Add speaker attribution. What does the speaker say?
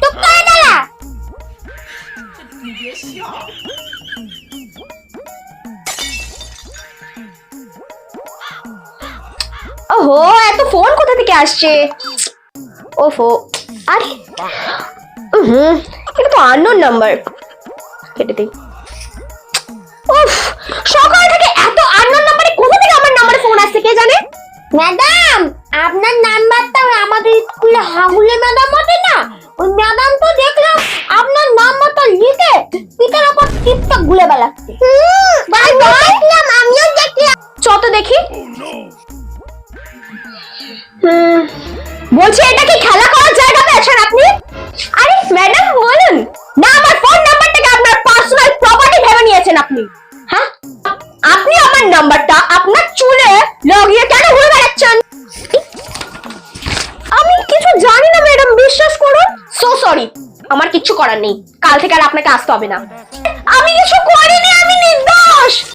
Speaker 1: টুক করে ওহো, এত ফোন কোথা থেকে আসছে? ওফো, আরে হুম এটা তো আননোন নাম্বার কেটে দিই। উফ, সকাল থেকে এত আননোন নাম্বারে কোথা থেকে আমার নাম্বারে ফোন আসছে, কে জানে?
Speaker 2: ম্যাডাম আপনার নাম্বারটা আমাদের বেড়াচ্ছে দেখলাম
Speaker 1: চত দেখি। বলছি এটা কি খেলা করার জায়গা পেয়েছেন আপনি? আরে ম্যাডাম বলুন। না আমার ফোন নাম্বারটাকে আপনার পার্সোনাল প্রপার্টি ভেবে নিয়েছেন আপনি। হ্যাঁ? আপনি আমার নাম্বারটা আপনার চুলে লাগিয়ে কেন ঘুরে বেড়াচ্ছেন আমি কিছু জানি না ম্যাডাম বিশ্বাস করুন। সো সরি আমার কিচ্ছু করার নেই। কাল থেকে আর আপনাকে আসতে হবে না। আমি কিছু